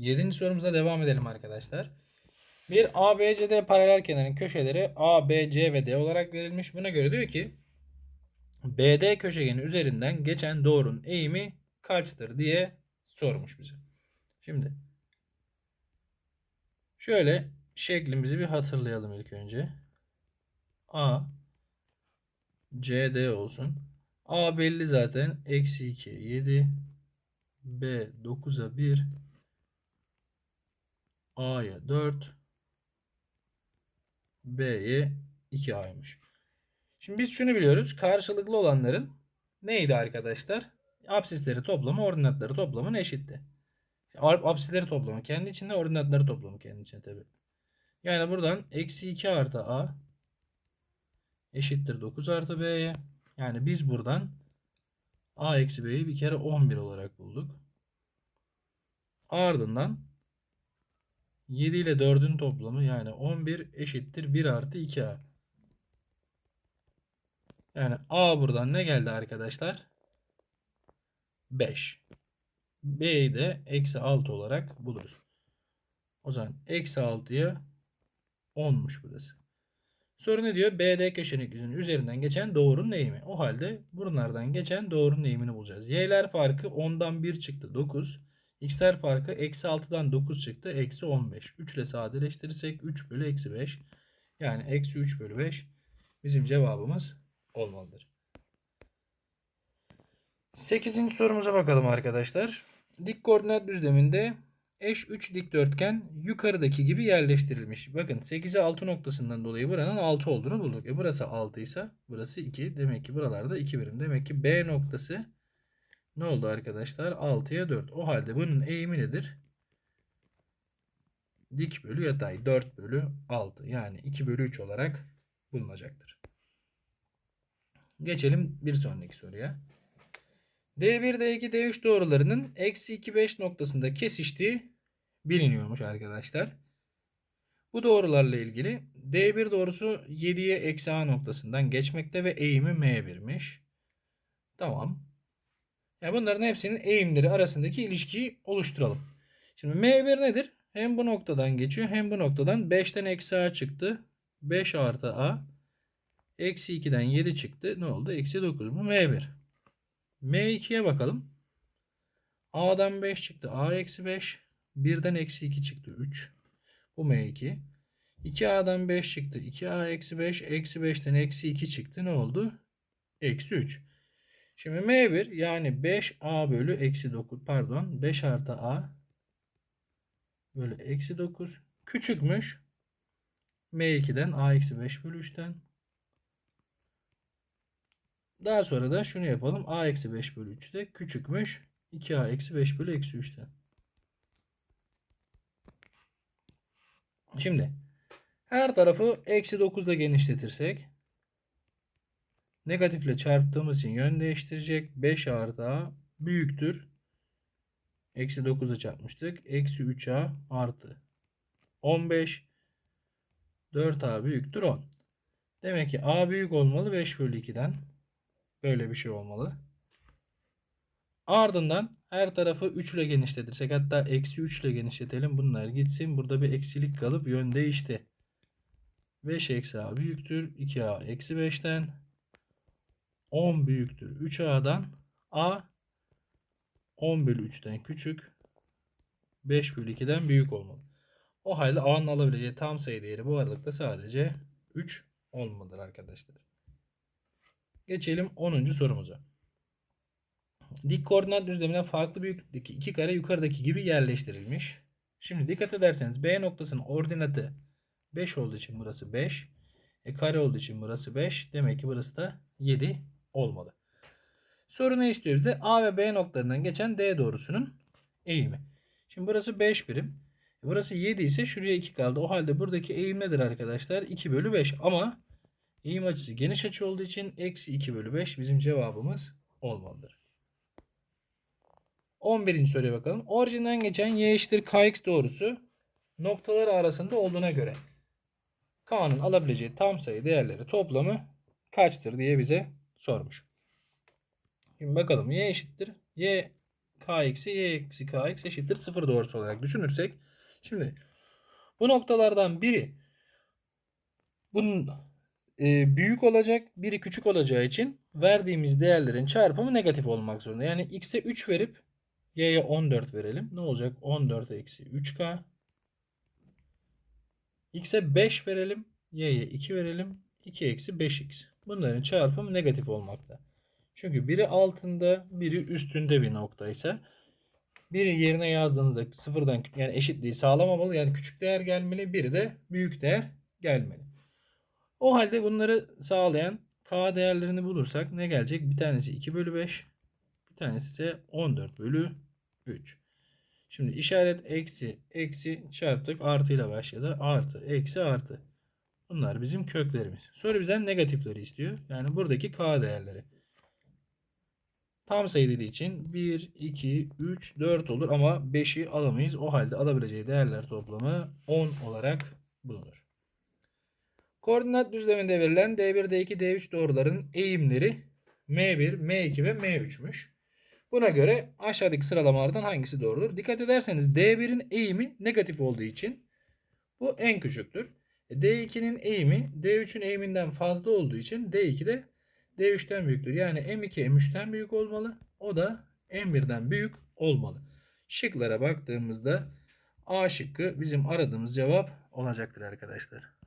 Yedinci sorumuza devam edelim arkadaşlar. Bir ABCD paralel kenarın köşeleri A, B, C ve D olarak verilmiş. Buna göre diyor ki BD köşegeni üzerinden geçen doğrunun eğimi kaçtır diye sormuş bize. Şimdi şöyle şeklimizi bir hatırlayalım ilk önce. A CD olsun. A belli zaten. Eksi 2 7 B 9'a 1 A'ya 4 B'ye 2A'ymış. Şimdi biz şunu biliyoruz. Karşılıklı olanların neydi arkadaşlar? Absisleri toplamı ordinatları toplamın eşitti. Absisleri toplamı kendi içinde ordinatları toplamı kendi içinde tabi. Yani buradan eksi 2 artı A eşittir 9 artı B'ye. Yani biz buradan A eksi B'yi bir kere 11 olarak bulduk. Ardından 7 ile 4'ün toplamı yani 11 eşittir 1 artı 2A. Yani A buradan ne geldi arkadaşlar? 5. B'yi de eksi 6 olarak buluruz. O zaman eksi 6'ya 10'muş burası. Soru ne diyor? BD köşenin üzerinden geçen doğrunun eğimi. O halde bunlardan geçen doğrunun eğimini bulacağız. Y'ler farkı 10'dan 1 çıktı 9. X'ler farkı eksi 6'dan 9 çıktı. Eksi 15. 3 ile sadeleştirirsek 3 bölü eksi 5. Yani eksi 3 bölü 5 bizim cevabımız olmalıdır. 8. sorumuza bakalım arkadaşlar. Dik koordinat düzleminde eş 3 dikdörtgen yukarıdaki gibi yerleştirilmiş. Bakın 8'e 6 noktasından dolayı buranın 6 olduğunu bulduk. E burası 6 ise burası 2. Demek ki buralarda 2 birim. Demek ki B noktası ne oldu arkadaşlar? 6'ya 4. O halde bunun eğimi nedir? Dik bölü yatay 4 bölü 6. Yani 2 bölü 3 olarak bulunacaktır. Geçelim bir sonraki soruya. D1, D2, D3 doğrularının eksi 2, 5 noktasında kesiştiği biliniyormuş arkadaşlar. Bu doğrularla ilgili D1 doğrusu 7'ye eksi A noktasından geçmekte ve eğimi M1'miş. Tamam. Yani bunların hepsinin eğimleri arasındaki ilişkiyi oluşturalım. Şimdi M1 nedir? Hem bu noktadan geçiyor hem bu noktadan 5'ten eksi A çıktı. 5 artı A. Eksi 2'den 7 çıktı. Ne oldu? Eksi 9. Bu M1. M2'ye bakalım. A'dan 5 çıktı. A eksi 5. 1'den eksi 2 çıktı. 3. Bu M2. 2A'dan 5 çıktı. 2A eksi 5. Eksi 5'ten eksi 2 çıktı. Ne oldu? Eksi 3. Şimdi M1 yani 5A bölü eksi 9 pardon 5 artı A bölü eksi 9 küçükmüş. M2'den A eksi 5 bölü 3'ten. Daha sonra da şunu yapalım. A eksi 5 bölü 3 de küçükmüş. 2A eksi 5 bölü eksi 3'ten. Şimdi her tarafı eksi 9 ile genişletirsek negatifle çarptığımız için yön değiştirecek. 5 artı A büyüktür. Eksi 9'a çarpmıştık. Eksi 3A artı 15. 4A büyüktür 10. Demek ki A büyük olmalı 5 bölü 2'den. Böyle bir şey olmalı. Ardından her tarafı 3 ile genişletirsek hatta eksi 3 ile genişletelim. Bunlar gitsin. Burada bir eksilik kalıp yön değişti. 5 eksi a büyüktür. 2a eksi 5'ten 10 büyüktür. 3a'dan a 10 bölü 3'ten küçük 5 bölü 2'den büyük olmalı. O halde a'nın alabileceği tam sayı değeri bu aralıkta sadece 3 olmalıdır arkadaşlar. Geçelim 10. sorumuza. Dik koordinat düzlemine farklı büyüklükteki iki kare yukarıdaki gibi yerleştirilmiş. Şimdi dikkat ederseniz B noktasının ordinatı 5 olduğu için burası 5. E kare olduğu için burası 5. Demek ki burası da 7 olmalı. Soru ne istiyor bizde? A ve B noktalarından geçen D doğrusunun eğimi. Şimdi burası 5 birim. E burası 7 ise şuraya 2 kaldı. O halde buradaki eğim nedir arkadaşlar? 2 bölü 5. Ama eğim açısı geniş açı olduğu için eksi 2 bölü 5 bizim cevabımız olmalıdır. 11. soruya bakalım. Orijinden geçen y eşittir kx doğrusu noktaları arasında olduğuna göre k'nın alabileceği tam sayı değerleri toplamı kaçtır diye bize sormuş. Şimdi bakalım y eşittir. y k eksi y eksi kx eşittir 0 doğrusu olarak düşünürsek. Şimdi bu noktalardan biri bunun e, büyük olacak, biri küçük olacağı için verdiğimiz değerlerin çarpımı negatif olmak zorunda. Yani x'e 3 verip y'ye 14 verelim. Ne olacak? 14 eksi 3k. x'e 5 verelim. y'ye 2 verelim. 2 eksi 5x. Bunların çarpımı negatif olmakta. Çünkü biri altında, biri üstünde bir noktaysa biri yerine yazdığınızda sıfırdan yani eşitliği sağlamamalı. Yani küçük değer gelmeli. Biri de büyük değer gelmeli. O halde bunları sağlayan k değerlerini bulursak ne gelecek? Bir tanesi 2 bölü 5. Bir tanesi ise 14 bölü 3. Şimdi işaret eksi eksi çarptık artıyla başladı. Artı eksi artı. Bunlar bizim köklerimiz. Soru bizden negatifleri istiyor. Yani buradaki k değerleri. Tam sayı dediği için 1, 2, 3, 4 olur ama 5'i alamayız. O halde alabileceği değerler toplamı 10 olarak bulunur. Koordinat düzleminde verilen D1, D2, D3 doğruların eğimleri M1, M2 ve M3'müş. Buna göre aşağıdaki sıralamalardan hangisi doğrudur? Dikkat ederseniz D1'in eğimi negatif olduğu için bu en küçüktür. E, D2'nin eğimi D3'ün eğiminden fazla olduğu için D2 de D3'ten büyüktür. Yani M2 M3'ten büyük olmalı. O da M1'den büyük olmalı. Şıklara baktığımızda A şıkkı bizim aradığımız cevap olacaktır arkadaşlar.